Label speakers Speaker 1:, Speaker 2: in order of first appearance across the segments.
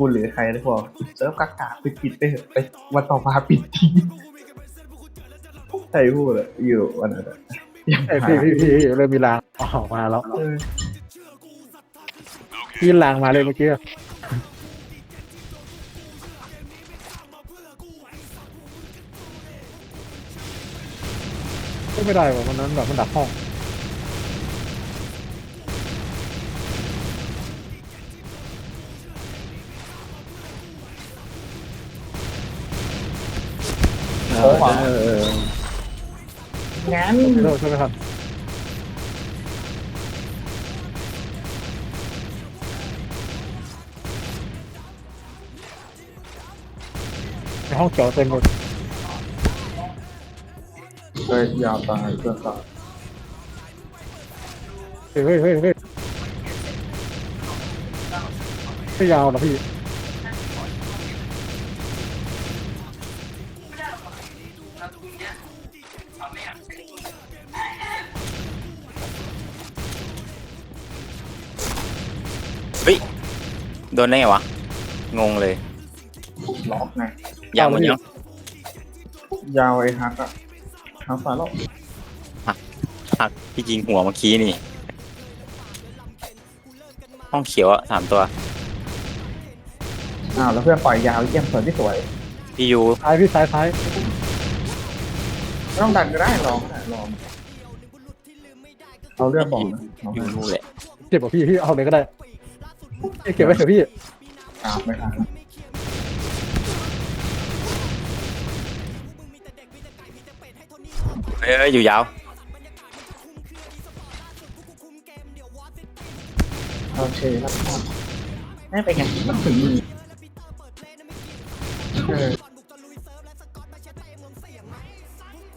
Speaker 1: กูหรือใครเลยพวกเซิร์ฟกากาไปปิดไปเถอะไปวันต่อมาปิดทิ้งใครพูดอะอยู่วันนั้นอะยัง
Speaker 2: ไอ้
Speaker 1: หา
Speaker 2: พี่พี่พี่เริ่มมีรางออกมาแล้ว
Speaker 1: เออ
Speaker 2: พี่รางมาเลยเมื่อกี้ก็ไม่ได้ว่ะวันนั้นแบบมันดับห้อง
Speaker 1: โอ้โห
Speaker 2: เออเออ
Speaker 1: งั้น
Speaker 2: ไม่โดนใช่ไหมครับในห้องเขียวเต็มหมด
Speaker 1: ก็ยยาตายเพื่อนต่อ
Speaker 2: เฮ้ยเฮ้ยเฮ้ยเฮ้ยไม่ยาวหรอพี่
Speaker 3: ดนได้ไงวะ งงเลย
Speaker 1: ล็อกไง
Speaker 3: ยาวหมดยัง
Speaker 1: ยาวไอ้ฮักอะฮักฟ้าล็อก
Speaker 3: หักที่ยิงหัวเมื่อกี้นี่ ห้องเขียวอะสามตัว
Speaker 1: อ้าวแล้วเพื่อนปล่อยยาวเยี่ยมสวยที่สวย
Speaker 3: พี่ยู
Speaker 2: ซ้ายพี่ซ้ายซ้าย
Speaker 1: ไม่ต้องดันก็ได้ลองก็ได้ลองเอาเรื่องบอกนะเอา
Speaker 3: ยูรู้แหละ
Speaker 2: เจ็บกว่าพี่พี่เอาเลยก็ได้ เก็บไว้เถอะพี่
Speaker 1: ตามไม่ทัน
Speaker 3: เอ้ยอยู่ยาว
Speaker 1: โอเคครับไม่เป็นไงมันถึงมือเออ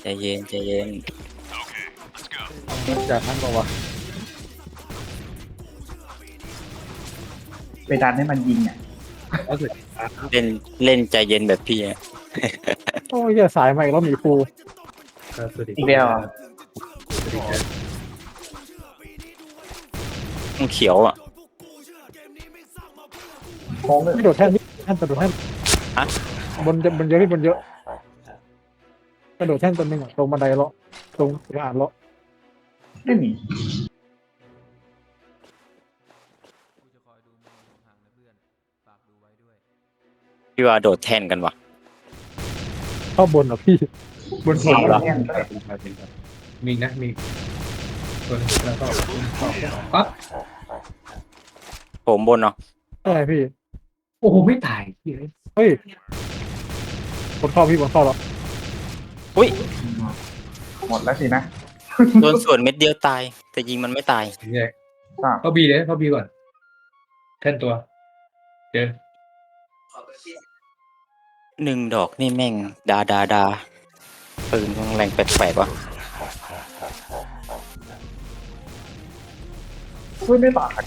Speaker 3: ใจเย็นใจเย็น
Speaker 2: จากนั้นบอกว่า
Speaker 1: ไปดันให้มันยิงอะ
Speaker 3: เล่นเล่นใจเย็นแบบพี่อะ
Speaker 2: โอ้ยเหี้ยสายใหม่แล้วหมีฟู
Speaker 1: อีกแล้วอะ
Speaker 3: ห้องเขียวอะ
Speaker 1: โค้งเลย
Speaker 2: พี่โดดแท่นพี่แท่นกระโดดแท่น
Speaker 3: ฮะ
Speaker 2: บนบนเยอะพี่บนเยอะกระโดดแท่นตัวหนึ่งอะตรงบันไดเลาะตรงอ่านเลาะ
Speaker 1: ไม่หนี
Speaker 3: พี่ว่าโดดแท่นกันวะ
Speaker 2: เข้าบนเหรอพี่บน
Speaker 1: เสีย
Speaker 2: เขา
Speaker 1: ง
Speaker 2: เหรอ
Speaker 1: เนี่ย
Speaker 4: มีอีกนะมีอีกตัวหนึงแล้วก็ปั๊บ
Speaker 3: ผมบนเนาะ
Speaker 2: ใช่พี่
Speaker 4: โอ้โหไม่ตายเฮ้ย
Speaker 2: เฮ้ยบนเข้าพี่บนเข้าแล้ว
Speaker 3: อุ้ย
Speaker 1: หมดแล้วสินะ
Speaker 3: โดนส่วนเม็ดเดียวตาย แต่ยิงมันไม่ตาย
Speaker 4: แยก
Speaker 1: ทราบ
Speaker 4: เข้าบีเลยเข้าบีก่อนแท่นตัวเจอ
Speaker 3: หนึ่งดอกนี่แม่ง ดาดาดาปืนมันแรงแปลกๆวะ
Speaker 1: ช่วยไม่บาด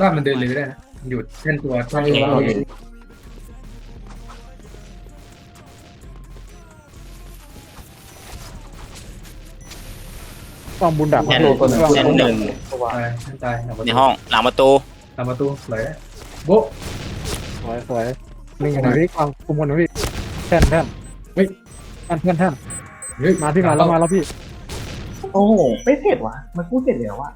Speaker 4: บ้านมันเดินเลยได้นะหยุดแท่นตัวถ้าเราเห็น
Speaker 2: วางบุญดับ
Speaker 3: แท่น
Speaker 2: โดดตัวหนึง
Speaker 3: แท่นหนึ่ง
Speaker 1: ตัว
Speaker 4: ตายแท่นตายหลังประ
Speaker 3: ใน
Speaker 4: ตู
Speaker 3: ห้องหลังประตู
Speaker 4: หลังประตูสวยโบ๊ะ
Speaker 2: สวยสวยหนึ่งอยู่ไหนพี่วางคุมบนหน่อยพี่แท่นแท่นเฮ้ยแท่นแท่นแท่น
Speaker 4: เฮ้ย
Speaker 2: มาพี่มาแล้วมาแล้วพี่
Speaker 1: โอ้โหไม่เสร็จวะมันพูดเสร็จแล้วอะ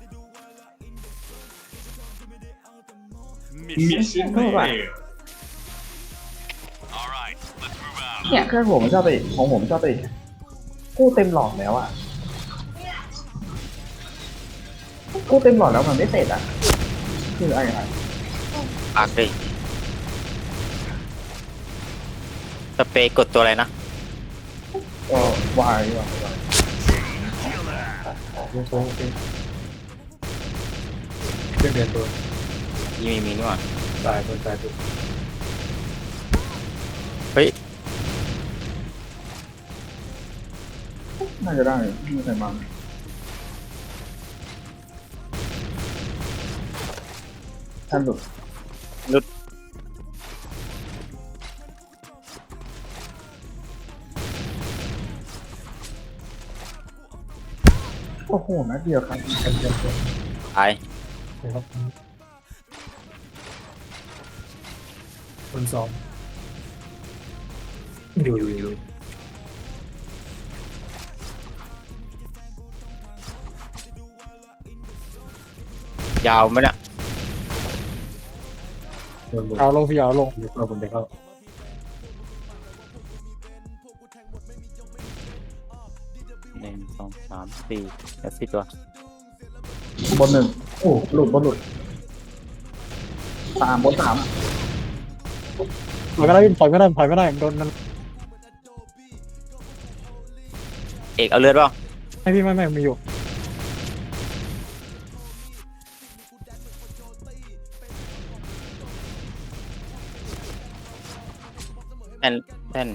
Speaker 5: Mission
Speaker 1: Alright.
Speaker 5: failed. Alright, let's move out.
Speaker 1: เนี่ยเครื่องผมชอบไปของผมชอบไปกู้เต็มหลอดแล้วอะกู้เต็มหลอดแล้วมันไม่เสร็จอะ คืออะไรอะ
Speaker 3: ปากเลยสเปรย์กดตัวอะไรนะ
Speaker 1: ก็วายว่ะวาย
Speaker 4: โค้งโอเคเดินเดินตัว
Speaker 3: ยี่มีมีนี่หว่า
Speaker 4: ตายตัวตายตัว
Speaker 3: เฮ้ย
Speaker 1: น่าจะได้ไม่ใส่มัน ท่านหลุด
Speaker 3: หลุด
Speaker 1: โอ้โหนัดเดียวครับ
Speaker 4: เดินเดินตัว
Speaker 3: ตาย
Speaker 4: เดี๋ยวครับคนสองอยู่อยู่อยู่
Speaker 3: ยาวไหมเนี่ย
Speaker 4: โดนบน
Speaker 2: เอาลงพี่เอาลง
Speaker 4: เดี๋ยวเข้าผมเดี๋ยวเข้า
Speaker 3: หนึ่งสองสามสี่แล้วสี่ตัว
Speaker 1: บนหนึ่งโอ้หลุดบนหลุดสามบนสาม
Speaker 2: ถอยไม่ได้พี่ถอยไม่ได้ถอยไม่ได้โดนมัน
Speaker 3: เอกเอาเลือดเปล่า
Speaker 2: ให้พี่ไม่ไม่มีอยู่
Speaker 3: แท่นแท่น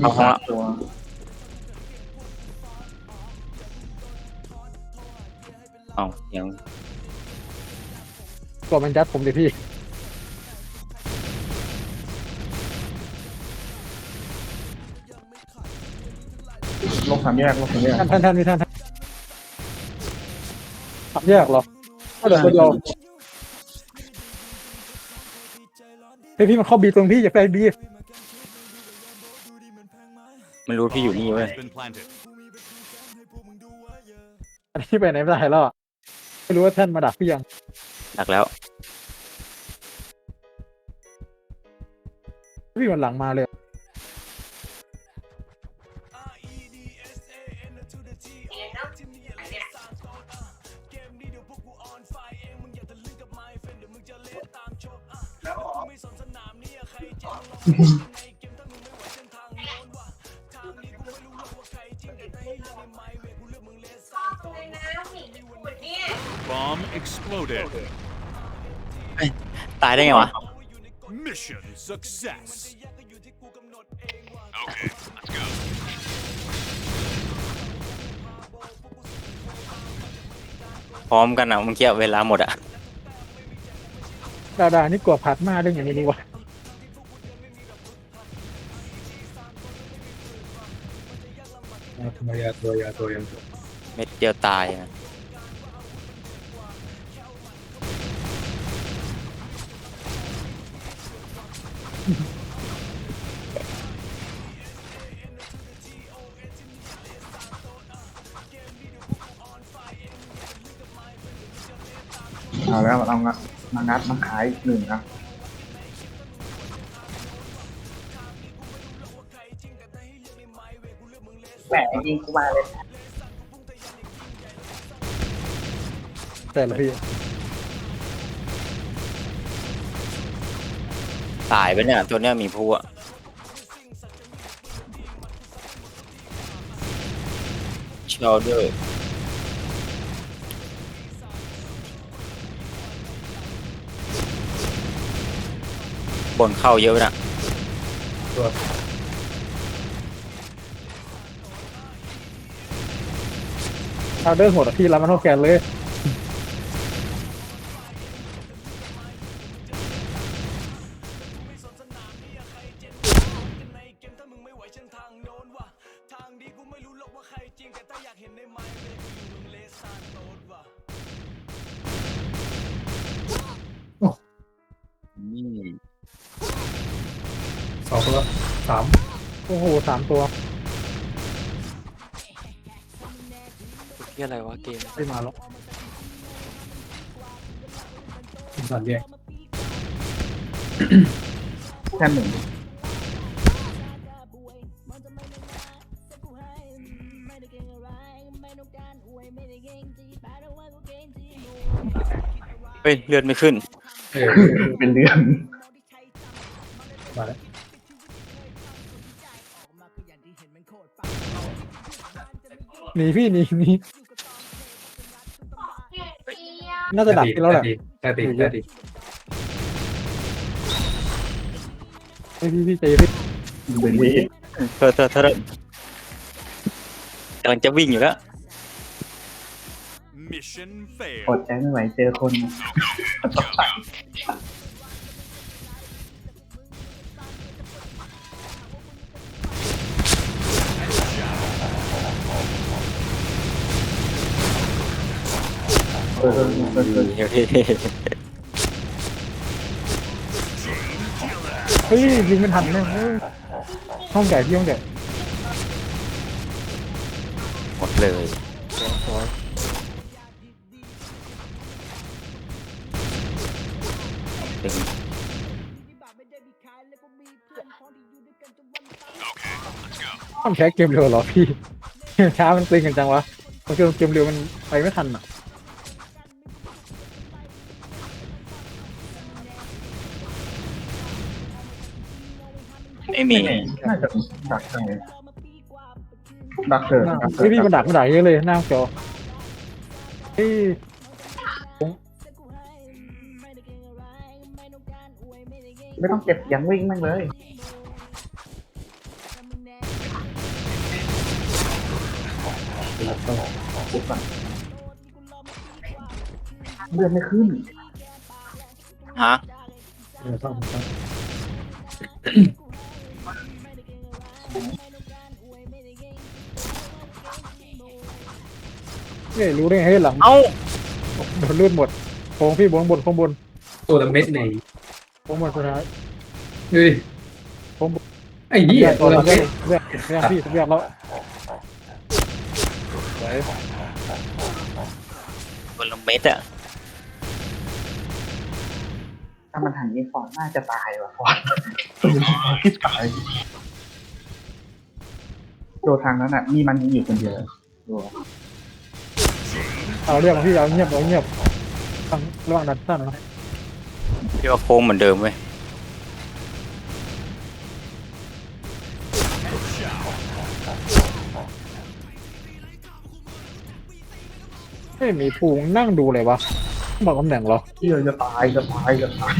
Speaker 1: เอาห้าตัว
Speaker 3: เอาเสียง
Speaker 2: ตัวมันยัดผมดิพี่
Speaker 1: ลงสามแยกลงสามแยก
Speaker 2: ท่านท่านท่านพี่ท่านท่านขับ แยกเหรอก็เดี๋ยวตัวเดียวเฮ้ยพี่มันเข้าบีตรงพี่อย่าไปบี
Speaker 3: มันรู้พี่อยู่นี่เว้ย
Speaker 5: been planted.
Speaker 2: อันนี้ไปไหนไม่ได้แล้วอะไม่รู้ว่าท่านมาดักพี่ยัง
Speaker 3: ดักแล้ว
Speaker 2: พี่มันหลังมาเลย
Speaker 5: Bomb exploded.
Speaker 3: ตายได้ไงวะ
Speaker 5: Mission success. Okay, let's go.
Speaker 3: พร้อมกันอะเมื่อกี้เวลาหมดอะ
Speaker 2: ดาดานี่กลัวพัดมาเรื่องอย่างนี้วะ
Speaker 4: เอาทำไมยาตัวยาตัวยาตัว
Speaker 3: เม็ดเดียวตายอะ
Speaker 1: เอาแล้วเอางัดมางัดมาขายอีกหนึ่งอะ แหมยิงกูมาเลย
Speaker 2: แต่ละพี่
Speaker 3: ตายไปเนี่ยตัวเนี้ยมีผู้อะชอเดอร์บนเข้าเยอะนะ
Speaker 4: ตัว
Speaker 2: เอาเดินหมดอะพี่รับมันเท่าแกนเลย
Speaker 3: อืม
Speaker 4: สองตัวสาม
Speaker 2: โอ้โหสามตัว
Speaker 3: ที่อะไรวะเกม
Speaker 2: ไม่มาแล้ว
Speaker 4: สามแยก
Speaker 1: แค่หนึ่ง
Speaker 3: เฮ้ยเลือดไม่ขึ้น
Speaker 4: เออ
Speaker 1: เป็นเรื่อง
Speaker 4: มาแล้ว
Speaker 2: หนีพี่หนีหนี น่าจะดักพี่แล้วแหละ
Speaker 4: แต่ติดแต่ติด
Speaker 2: ไอพี่พี่ใจเย็นพี่
Speaker 1: เป็นที่
Speaker 3: เธอเธอเธอกำลังจะวิ่งอยู่แล้ว
Speaker 5: Mission
Speaker 1: อ
Speaker 5: failed.
Speaker 1: ดใจไม่ไหวเจอคน เฮ้
Speaker 3: ย
Speaker 2: ยิงไม่ทันเนี่ยเฮ้ยห้องใหญ่พี่ห้องใหญ่
Speaker 3: หมดเลย
Speaker 2: สวย
Speaker 3: ตึง
Speaker 2: ต้องแค่เกมเร็วเหรอพี่เช้ามันตึงกันจังวะบางทีเกมเร็วมันไปไม่ทันอะ
Speaker 3: ไม่มี
Speaker 1: น่าจะดักทางไหนดักเถอะดักเถ
Speaker 2: พี่พี่
Speaker 1: อะ
Speaker 2: มันดักมันดักเยอะเลยหน้าจอเฮ้ย
Speaker 1: ไม่ต้องเก็บยังวิ่งแม่งเลยปุ๊บก่อนเลือดไม่ขึ้น
Speaker 3: ฮะ
Speaker 4: เออต้องต้อง
Speaker 2: เนี่ยรู้ได้ไงเฮ้ยหลัง
Speaker 3: เอ้า
Speaker 2: โดนเลือดหมดโค้งพี่บนบนข้างบน
Speaker 4: ตัวละเม็ดไหน
Speaker 2: โค้งบนสุดท้าย
Speaker 4: เฮ้ย
Speaker 2: ผม
Speaker 4: ไอ้เหี้ยตัวละ
Speaker 2: เลื
Speaker 4: เม็
Speaker 2: อ
Speaker 4: ด
Speaker 2: ดเลือดเลือดพี่เลือดแล้วสวย
Speaker 3: คนละเม็ดอะ
Speaker 1: ถ้ามันหันยิงฟอนน่าจะตายว่ะฟอนคิดตาย โดทางนั้นอะ มีมันอยู่คนเดียวดู
Speaker 2: เอาเรียกมาพี่เอาเงียบเอาเงียบฟังระหว่างดันสั้นนะ
Speaker 3: พี่ว่าโค้งเหมือนเดิมเว้ย
Speaker 2: ไม่มีปูงนั่งดูเลยวะบอกตำแหน่งเหรอ
Speaker 1: ที่เราจะตายจะตายจะตาย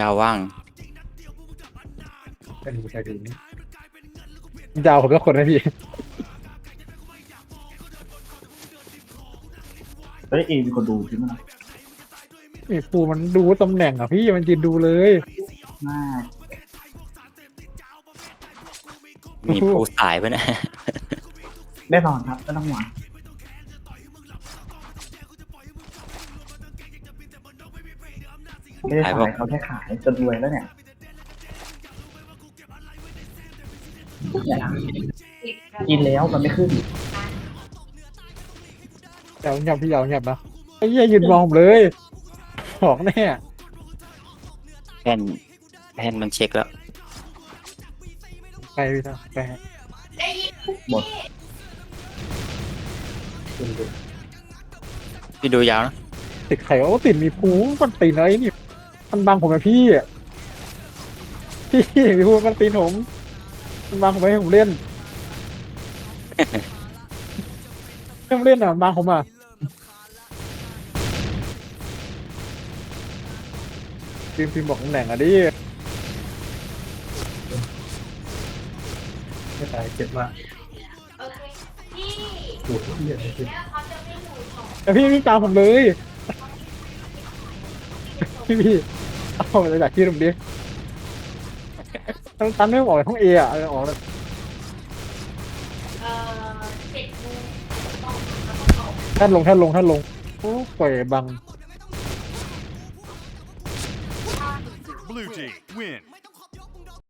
Speaker 3: ยาวว่าง
Speaker 4: เป็นผู้ชายดีนี่
Speaker 2: ยาวผมก็คนนะพี่
Speaker 1: เฮ้ยเอมีคนดูใช่ไหม
Speaker 2: มีปูมันดูตำแหน่งอะพี่มันยืนดูเลย
Speaker 1: น่า
Speaker 3: มีปูสายไปนะ
Speaker 1: แน่นอนครับไม่ต้องหวัง ไม่ได้ขายเขาแค่ขายจนรวยแล้วเนี่ยกินแล้วมันไม่ขึ้น
Speaker 2: ยาวเงียบพี่ยาวเงียบนะไอ้เหี้ยยืนมองผมเลยบอกแน่
Speaker 3: แผ่นแผ่นมันเช็คแล้ว
Speaker 2: ไปพี่นะไป
Speaker 3: พี่ดูยาวนะ
Speaker 2: ติดไข่โอ้ติดมีปูมันตีนอะไรนี่ มันบังผมนะพี่ พี่มีปูมันตีนผม มันบังผมไม่ให้ผมเล่นไม่ให้ผมเล่นอะบังผมอะพิมพ์พิมพ์บอกตำแหน่งอะดิ
Speaker 4: ไม่ตายเจ็บมาก
Speaker 6: โอเคพี่
Speaker 4: ปวดเหี้ยเลย
Speaker 6: แล้วเขาจะไม่อยู่สอง
Speaker 2: แต่พี่พี่ตามผมเลย พี่พี่ เอาผมจะจากที่ตรงนี้ตันตันไม่บอกห้องเออะเอาออกเลย
Speaker 6: เอ่อเจ็ดโมงต้องแล้วก็ออก
Speaker 2: ท่านลงท่านลงท่านลงโอ้ปล่อยบัง